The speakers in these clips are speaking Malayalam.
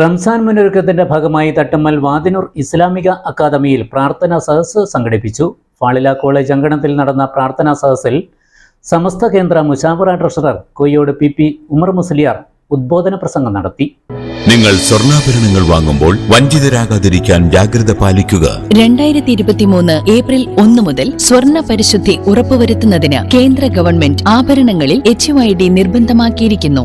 റംസാൻ മുന്നൊരുക്കത്തിന്റെ ഭാഗമായി തട്ടമ്മൽ വാതിനൂർ ഇസ്ലാമിക അക്കാദമിയിൽ പ്രാർത്ഥനാ സദസ്സ് സംഘടിപ്പിച്ചു. ഫാളില കോളേജ് അങ്കണത്തിൽ നടന്ന പ്രാർത്ഥനാ സദസ്സിൽ സമസ്ത കേന്ദ്ര Mushawara treasurer Koyyode P P Umar Musliyar ഉദ്ബോധന പ്രസംഗം നടത്തി. നിങ്ങൾ സ്വർണാഭരണങ്ങൾ വാങ്ങുമ്പോൾ വഞ്ചിതരാകാതിരിക്കാൻ ജാഗ്രത പാലിക്കുക. രണ്ടായിരത്തി ഇരുപത്തിമൂന്ന് ഏപ്രിൽ ഒന്ന് മുതൽ സ്വർണ പരിശുദ്ധി ഉറപ്പുവരുത്തുന്നതിന് കേന്ദ്ര ഗവൺമെന്റ് ആഭരണങ്ങളിൽ എച്ച് ഐ ഡി നിർബന്ധമാക്കിയിരിക്കുന്നു.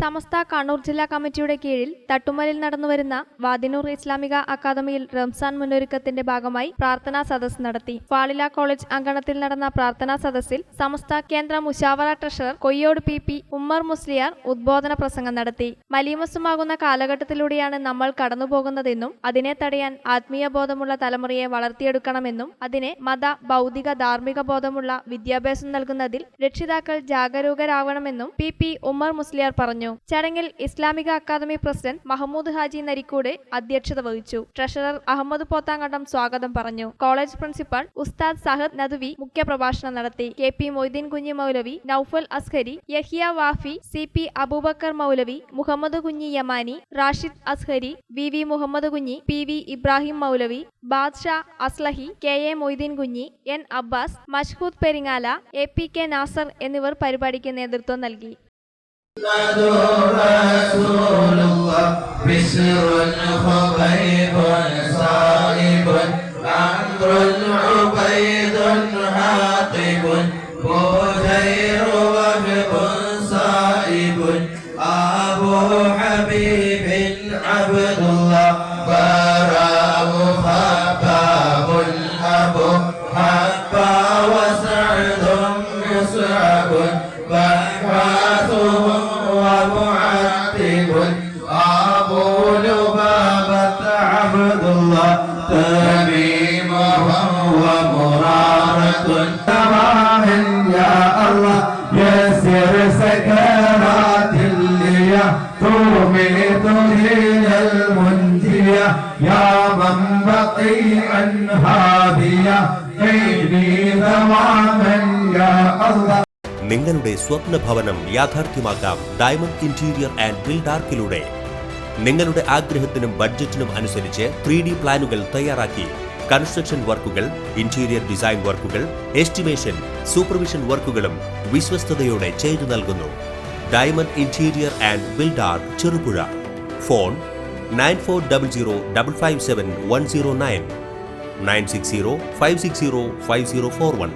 സമസ്ത കണ്ണൂർ ജില്ലാ കമ്മിറ്റിയുടെ കീഴിൽ തട്ടുമലിൽ നടന്നുവരുന്ന വാദിനൂർ ഇസ്ലാമിക അക്കാദമിയിൽ റംസാൻ മുന്നൊരുക്കത്തിന്റെ ഭാഗമായി പ്രാർത്ഥനാ സദസ് നടത്തി. ഫാളില കോളേജ് അങ്കണത്തിൽ നടന്ന പ്രാർത്ഥനാ സദസ്സിൽ സമസ്ത കേന്ദ്ര Mushawara treasurer Koyyode P P Ummer Musliyar ഉദ്ബോധന പ്രസംഗം നടത്തി. മലീമസുമാകുന്ന കാലഘട്ടത്തിലൂടെയാണ് നമ്മൾ കടന്നുപോകുന്നതെന്നും അതിനെ തടയാൻ ആത്മീയ ബോധമുള്ള തലമുറയെ വളർത്തിയെടുക്കണമെന്നും അതിനെ മത ഭൗതിക ധാർമ്മിക ബോധമുള്ള വിദ്യാഭ്യാസം നൽകുന്നതിൽ രക്ഷിതാക്കൾ ജാഗരൂകരാകണമെന്നും പി പി ഉമ്മർ മുസ്ലിയാർ പറഞ്ഞു. ചടങ്ങിൽ ഇസ്ലാമിക അക്കാദമി പ്രസിഡന്റ് മഹമ്മൂദ് ഹാജി നരിക്കൂടെ അധ്യക്ഷത വഹിച്ചു. ട്രഷറർ അഹമ്മദ് പോത്താങ്കണ്ടം സ്വാഗതം പറഞ്ഞു. കോളേജ് പ്രിൻസിപ്പൽ ഉസ്താദ് സഹദ് നദ്വി മുഖ്യപ്രഭാഷണം നടത്തി. K P Moideen Kunhi Moulavi Naufal Azhari Yahya Wafi C P Aboobacker Moulavi Muhammad Kunhi Yamani Rashid Azhari V V Muhammad Kunhi P V Ibrahim Moulavi Badsha Aslahi K A Moideen Kunhi N Abbas Mashhood Peringala A P K Nasar എന്നിവർ പരിപാടിക്ക് നേതൃത്വം നൽകി. رسول الله بشر خبيب صائب عمرو عبيد هاتب بوذير تميم وهو مرارة تمام يا الله يسر سكرات اللي تميت هي المنجية يا من بقي أنهابية عيني تماما يا الله നിങ്ങളുടെ സ്വപ്ന ഭവനം യാഥാർത്ഥ്യമാക്കാം ഡയമണ്ട് ഇന്റീരിയർ ആൻഡ് ബിൽഡാർക്കിലൂടെ നിങ്ങളുടെ ആഗ്രഹത്തിനും ബഡ്ജറ്റിനും അനുസരിച്ച് ത്രീ ഡി പ്ലാനുകൾ തയ്യാറാക്കി കൺസ്ട്രക്ഷൻ വർക്കുകൾ ഇന്റീരിയർ ഡിസൈൻ വർക്കുകൾ എസ്റ്റിമേഷൻ സൂപ്പർവിഷൻ വർക്കുകളും വിശ്വസ്തയോടെ ചെയ്തു നൽകുന്നു. Diamond interior and builder Cherupuzha. Phone nine four double zero double five seven one zero nine. Nine six zero five six zero five zero four one.